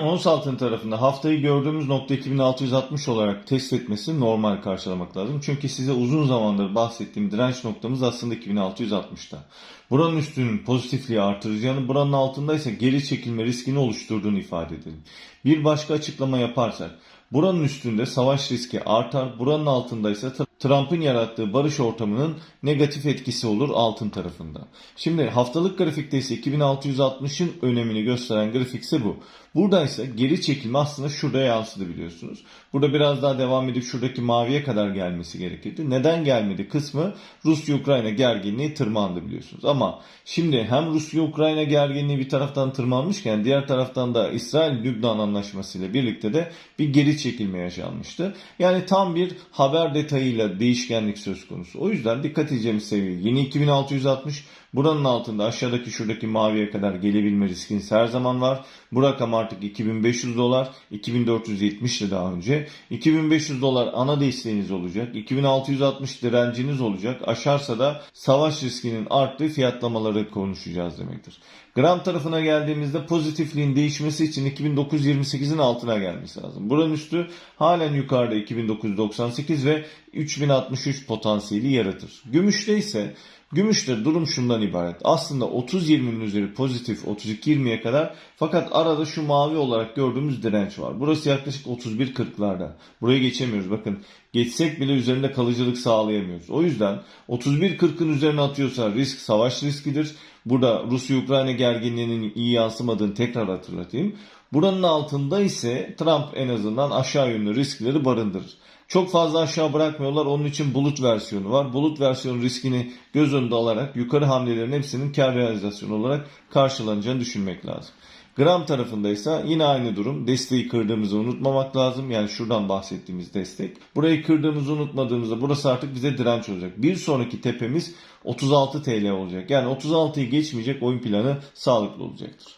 Ons altın tarafında haftayı gördüğümüz nokta 2660 olarak test etmesi normal karşılamak lazım. Çünkü size uzun zamandır bahsettiğim direnç noktamız aslında 2660'ta. Buranın üstünün pozitifliği artıracağını, buranın altında ise geri çekilme riskini oluşturduğunu ifade edelim. Bir başka açıklama yaparsak, buranın üstünde savaş riski artar, buranın altında ise Trump'ın yarattığı barış ortamının negatif etkisi olur altın tarafında. Şimdi haftalık grafikte ise 2660'ın önemini gösteren grafikse bu. Burada ise geri çekilme aslında şurada yansıdı biliyorsunuz. Burada biraz daha devam edip şuradaki maviye kadar gelmesi gerekirdi. Neden gelmedi kısmı Rusya-Ukrayna gerginliği tırmandı biliyorsunuz. Ama şimdi hem Rusya-Ukrayna gerginliği bir taraftan tırmanmışken diğer taraftan da İsrail-Lübnan anlaşmasıyla birlikte de bir geri çekilme yaşanmıştı. Yani tam bir haber detayıyla değişkenlik söz konusu. O yüzden dikkat edeceğimiz seviye yeni 2660 buranın altında aşağıdaki şuradaki maviye kadar gelebilme riskiniz her zaman var. Bu rakam artık 2500 dolar 2470'ti daha önce. 2500 dolar ana desteğiniz olacak. 2660 direnciniz olacak. Aşarsa da savaş riskinin arttığı fiyatlamaları konuşacağız demektir. Gram tarafına geldiğimizde pozitifliğin değişmesi için 2928'in altına gelmesi lazım. Buranın üstü halen yukarıda 2998 ve 3063 potansiyeli yaratır. Gümüşte ise Gümüşte durum şundan ibaret. Aslında 30-20'nin üzeri pozitif 32-20'ye kadar fakat arada şu mavi olarak gördüğümüz direnç var. Burası yaklaşık 31-40'larda. Burayı geçemiyoruz. Bakın geçsek bile üzerinde kalıcılık sağlayamıyoruz. O yüzden 31-40'ın üzerine atıyorsa risk savaş riskidir. Burada Rusya-Ukrayna gerginliğinin iyi yansımadığını tekrar hatırlatayım. Buranın altında ise Trump en azından aşağı yönlü riskleri barındırır. Çok fazla aşağı bırakmıyorlar. Onun için bulut versiyonu var. Bulut versiyonu riskini göz önünde alarak yukarı hamlelerin hepsinin kar realizasyonu olarak karşılanacağını düşünmek lazım. Gram tarafında ise yine aynı durum. Desteği kırdığımızı unutmamak lazım. Yani şuradan bahsettiğimiz destek. Burayı kırdığımızı unutmadığımızda burası artık bize direnç olacak. Bir sonraki tepemiz 36 TL olacak. Yani 36'yı geçmeyecek oyun planı sağlıklı olacaktır.